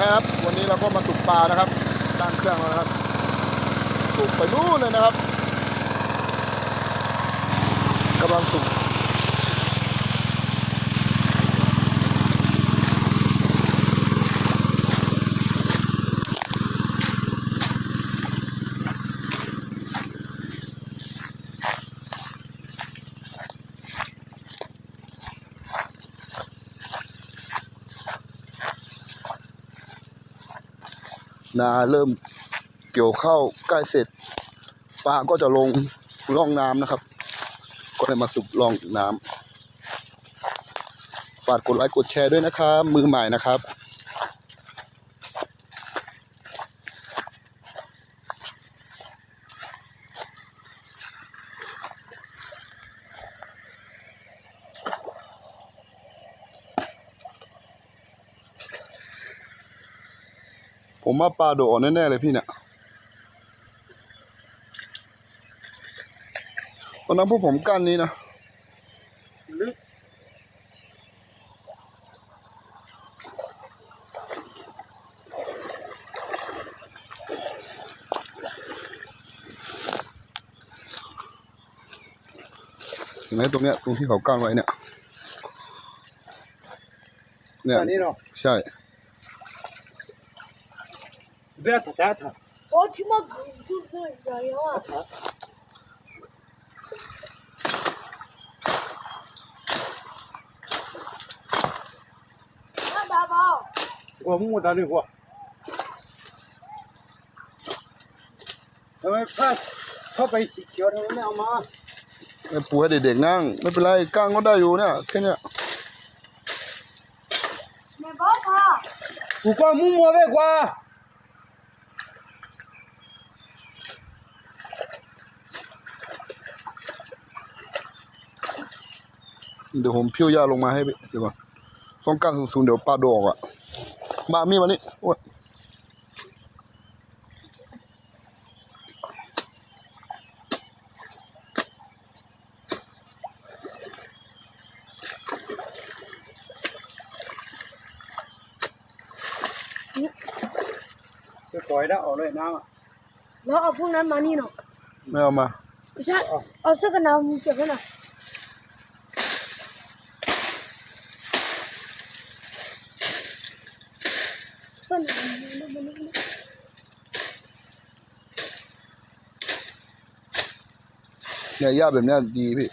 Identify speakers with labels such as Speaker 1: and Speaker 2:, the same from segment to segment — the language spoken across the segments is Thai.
Speaker 1: ครับ วันนี้เราก็มาสุกปลานะครับตั้งเครื่องแล้วนะครับสุกไปนู่นเลยนะครับกำลังสุก นาเริ่มเกี่ยวข้าวใกล้เสร็จปลาก็จะลงร่องน้ำนะครับ ก็เลยมาสุกร่องน้ำฝากกดไลค์กดแชร์ด้วยนะครับ มือใหม่นะครับ ผมว่าปลาโดดแน่ๆเลยพี่เนี่ยตอนนั้นพวกผมกั้นนี้นะ
Speaker 2: ลึก
Speaker 1: เห็นไหมตรงเนี้ยตรงที่เขากั้นไว้เนี่ยเนี่ย
Speaker 2: อันนี้เนาะ
Speaker 1: ใช่
Speaker 2: Beata, Beata.
Speaker 3: Ótima
Speaker 2: dúvida, ó. Tá. Vamos mudar de rua. Também faz. เข้าไปสีเขียวไม่เอามา
Speaker 1: ไม่ปูให้เด็กๆนั่ง ไม่เป็นไรก้างก็ได้อยู่เนี่ยแค่เนี้ย
Speaker 3: แม่บอ
Speaker 2: กค่ะกูก็มุ่งมัวไปกว่า
Speaker 1: เดี๋ยวผมเพี้ยวยาลงมาให้พี่เดี๋ยวก่อนต้องกั้นสูงๆเดี๋ยวปลาโดดออกอะ มามีดมานี่โอ้ย
Speaker 2: จะปล่อยแล้วออกเลยน้ำอะ
Speaker 3: แล้วเอาพวกนั้นมานี่เนาะ
Speaker 1: ไม่เอามา
Speaker 3: ไม่ใช่เอาเสื้อกันหนาวมึงเก็บไว้หน่อยเสื้อกันหนาวมึงเอามานี่
Speaker 1: เนี่ยหญ้าแบบเนี้ยดีพี่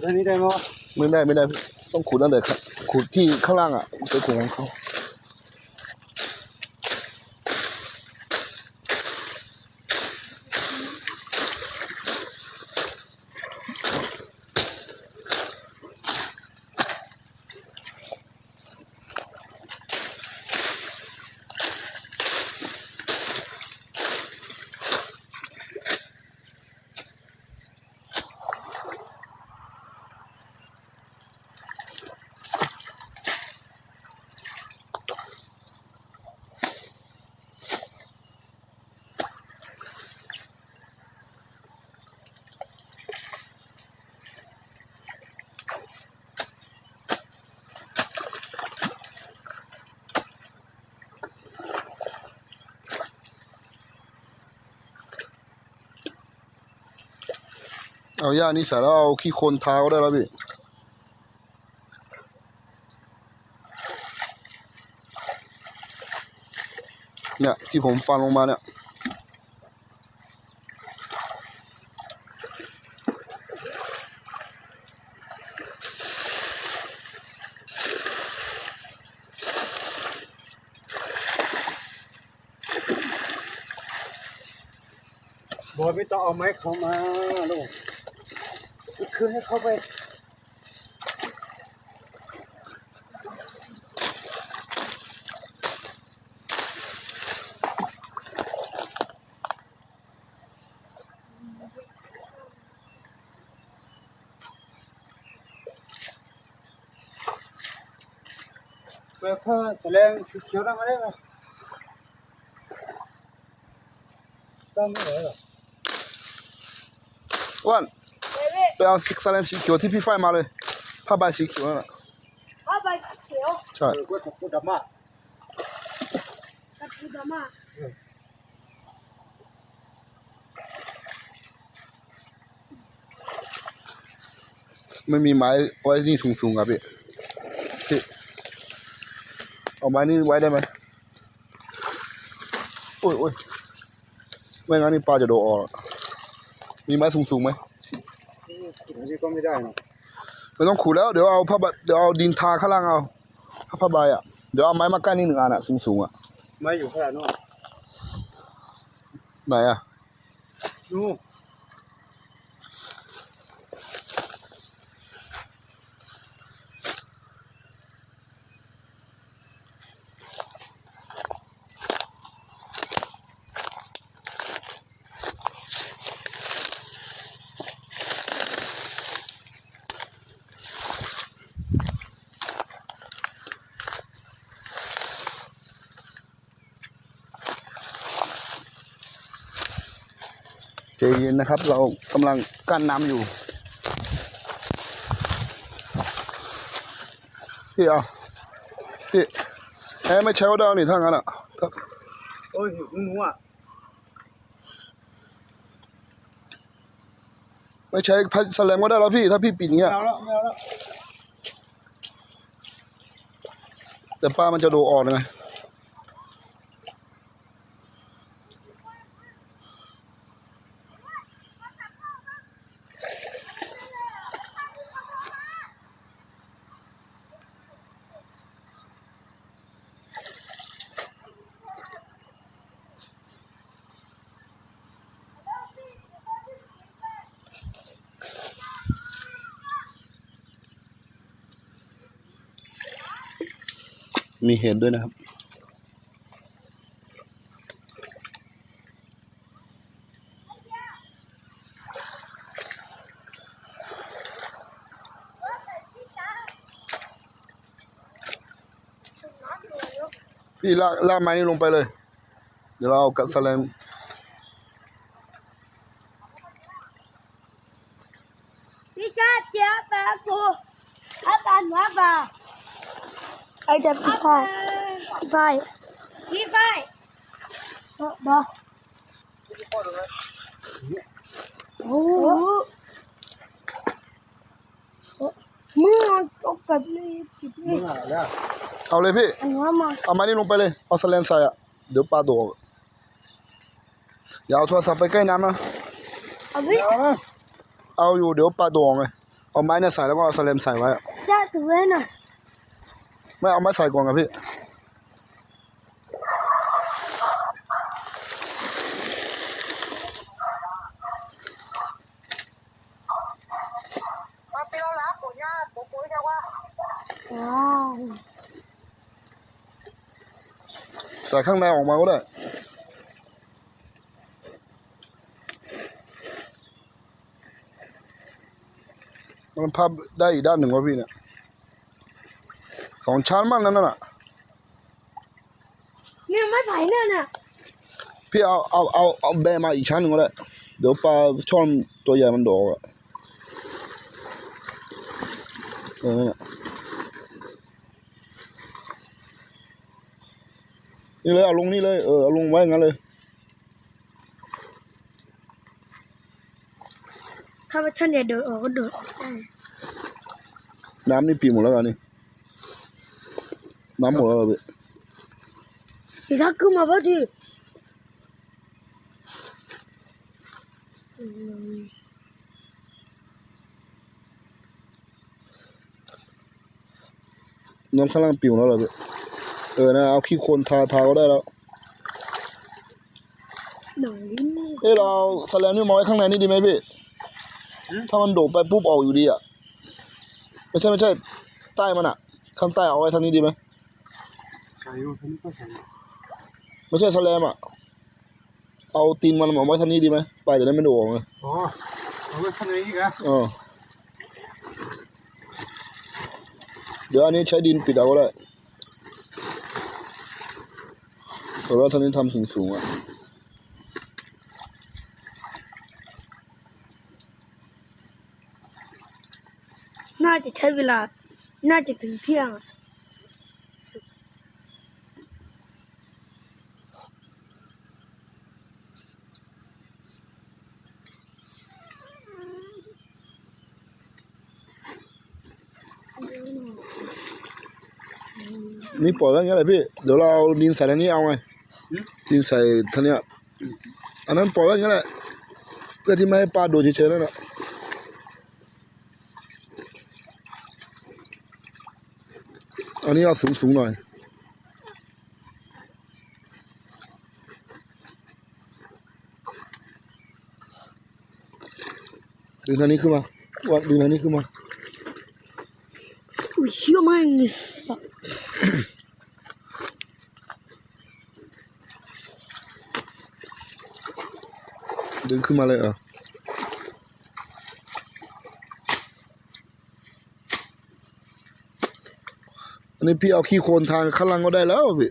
Speaker 2: กูท่านี้ได้ไหมวะ
Speaker 1: ไม่ได้ไม่ได้ ต้องขุดนั่นเลยครับ ขุดที่ข้างล่างอะเป็นขุดของเขา เอาหญ้านี่ใส่แล้วเอาขี้โคลนทาก็ได้แล้วพี่เนี่ยที่ผมฟันลงมาเนี่ย
Speaker 2: บอยไม่ต้องเอาไม้เขามาลูก คืนให้เขาไปเพื่อแสดงสิเขียวได้ไหมเนี่ยตั้งไม่ได้หรอ
Speaker 1: อ้น ไปเอาซิกแซลมสีเขียวที่พี่ฝ้ายมาเลยผ้าใบสีเขียวนั่นน่ะ
Speaker 3: ผ้าใบสีเขียว
Speaker 1: ใช่
Speaker 2: เออก็ถูกพูดดำมาก
Speaker 3: กระทูดามา
Speaker 1: ไม่มีไม้ไว้นี่สูงๆครับพี่พี่เอาไม้นี่ไว้ได้ไหมโอ้ยโอ้ยไม่งั้นนี่ปลาจะโดดออกอะมีไม้สูงๆไหม
Speaker 2: ขุดนี่ก็ไม่ได้นะ
Speaker 1: ไม่ต้องขูดแล้วเดี๋ยวเอาผ้าใบเดี๋ยวเอาดินทาข้างล่างเอาผ้าใบอะเดี๋ยวเอาไม้มากั้นนี่หนึ่งอันอะสูงๆอะ
Speaker 2: ไม่อยู่ขนาดนู้น
Speaker 1: ไหนอะ
Speaker 2: นู่น
Speaker 1: ใจเย็นนะครับ เรากำลังกั้นน้ำอยู่พี่เอาพี่แอร์ไม่ใช้ว่าดาวนี่ถ้างั้นอะถ้า
Speaker 2: โอ้ยงูอะ
Speaker 1: ไม่ใช้พัดแสลงก็ได้แล้วพี่ ถ้าพี่ปิดเงี้ย
Speaker 2: ไม่เอาแล้วไม่เอาแล้ว
Speaker 1: แต่ปลามันจะโดดออกเลยไง มีเห็ดด้วยนะครับ พี่ลากลากไม้นี้ลงไปเลย เดี๋ยวเราเอากับแสลม
Speaker 3: พี่ชาติเจ้าแปะกูถ้าการว่าบ่า ไอ้จะพี่ฝ้ายพี่ฝ้ายพี่ฝ้ายเออบ่โอ้โหมือตกกับนี่ผิด
Speaker 2: มึ
Speaker 3: นี่
Speaker 2: งอะแล้ว
Speaker 1: เอาเลยพี่
Speaker 3: อันนี้มา
Speaker 1: เอาไม้นี้ลงไปเลย เอาแสลมใส่อะ เดี๋ยวปลาโดดอย่าเอาโทรศัพท์ไปใกล้น้ำนะ
Speaker 3: เอาพี่
Speaker 2: เอามา
Speaker 1: เอาอยู่เดี๋ยวปลาโดดไงเอาไม้เนี่ยใส่แล้วก็เอาแสลมใส่ไว้อะ
Speaker 3: ชาติถือไว้หน่อย
Speaker 1: ไม่เอาไม้ใส่ก่อนครับพี่
Speaker 3: ว้าว
Speaker 1: ใส่ข้างในออกมาก็ได้มันพับได้อีกด้านหนึ่งวะพี่เนี่ย องชั้นมากนั่นน่ะ
Speaker 3: เนี่ยไม้ไผ่เนี่ยน่ะ
Speaker 1: พี่เอาเอาเอาเอาแบมาอีกชั้นหนึ่งก็ได้เดี๋ยวปลาช่อนตัวใหญ่มันโดดอะเออเนี่ยนี่เลยเอาลงนี่เลยเออเอาลงไว้งั้นเลย
Speaker 3: ถ้าว่าฉันอย่าเดินออกก็เดินออกได้
Speaker 1: น้ำนี่ปีหมดแล้วกันนี่ น้ำหมดแล้วเหรอพี่
Speaker 3: ทีถ้าขึ้นมาพอดีอืม
Speaker 1: น้ำข้างล่างปิวแล้วเหรอพี่เออนะเอาขี้โคลนทาทาก็ได้แล้ว
Speaker 3: หนังลิ้นนี่
Speaker 1: เอ้ยเราเอาสแลมนี่มาไว้ข้างในนี่ดีไหมพี่ถ้ามันโดดไปปุ๊บออกอยู่ดีอะไม่ใช่ไม่ใช่ใต้มันอะ ข้างใต้เอาไว้ทางนี้ดีไหม
Speaker 2: ใส่อยู่ทีนี้ก็ใส่อยู่
Speaker 1: ไม่ใช่สแลมอะ เอาตีนมันมาไว้ทางนี้ดีไหมปลาจะได้ไม่โดดออกไง
Speaker 2: อ๋อเอาไว้ข้างในอีกอะ
Speaker 1: เออเดี๋ยวอันนี้ใช้ดินปิดเอาก็ได้แต่ว่าท่านนี้ทำสูงสูงๆอะ
Speaker 3: น่าจะใช้เวลา น่าจะถึงเที่ยงอะ
Speaker 1: นี่ปล่อยไว้อย่างเงี้ยแหละพี่เดี๋ยวเราเอาดินใส่ทางนี้เอาไงดินใส่ทางเนี้ยอันนั้นปล่อยไว้อย่างเงี้ยแหละเพื่อที่ไม่ให้ปลาโดดเฉยๆนั่นแหละอันนี้เอาสูงๆหน่อยดึงทางนี้ขึ้นมาวัดดึงทางนี้ขึ้นมา
Speaker 3: อุ้ยเชี่ยแม่งนี่สัส
Speaker 1: ดึงขึ้นมาเลยเหรออันนี้พี่เอาขี้โคลนทางข้างล่างก็ได้แล้วพี่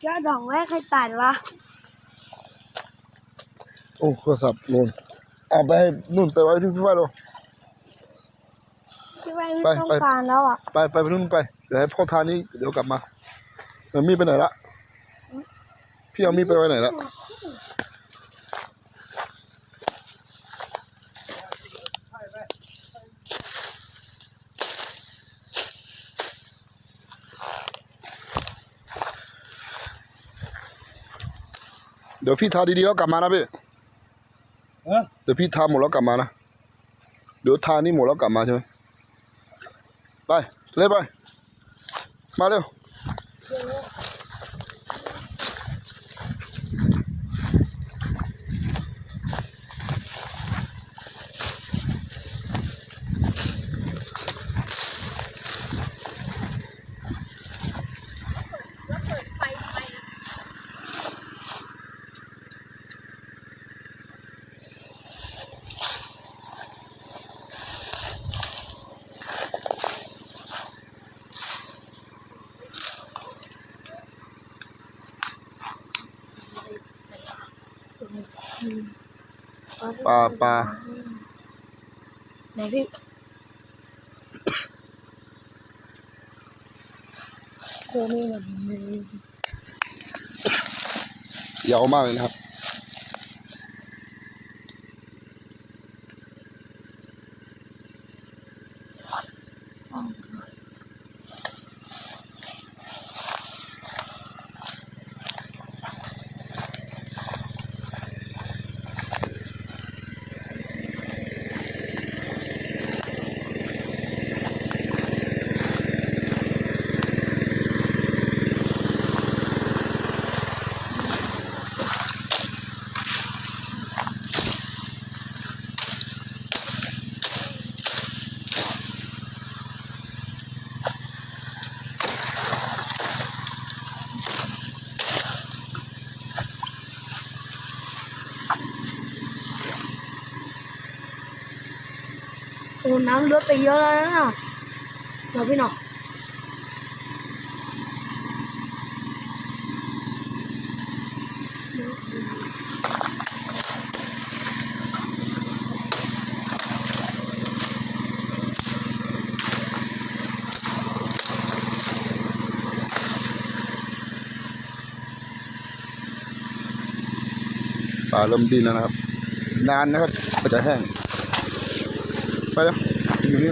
Speaker 3: แกดองไว้ใครตัดวะ
Speaker 1: โอ้โทรศัพท์โน่น เอาไปให้นู่นไปไว้ที่พี่ฝ้ายเลย
Speaker 3: ที่ไว้ไม่
Speaker 1: ไป
Speaker 3: ต้อง
Speaker 1: ไป
Speaker 3: การแล้วอะ
Speaker 1: ไปไปไปนู่นไป เดี๋ยวให้พ่อทานนี้เดี๋ยวกลับมาเดี๋ยวมีดไปไหนละ พี่เอามีดไปไว้ไหนละเดี๋ยวพี่ทาดีๆแล้วกลับมานะพี่ เดี๋ยวพี่ทาหมดแล้วกลับมานะ เดี๋ยวทานี่หมดแล้วกลับมาใช่ไหมไป เลยไป มาเร็ว ปลาปลา
Speaker 3: ไหนพี่โคนี่มัน
Speaker 1: ยาวมากเลยนะครับ
Speaker 3: โอ้น้ำลดไปเยอะแล้วนะเดี๋ยวพี่หน่อย
Speaker 1: ปลาเริ่มดิ้นแล้วนะครับ นานนะครับก็จะแห้ง ไปแล้วอยู่นี่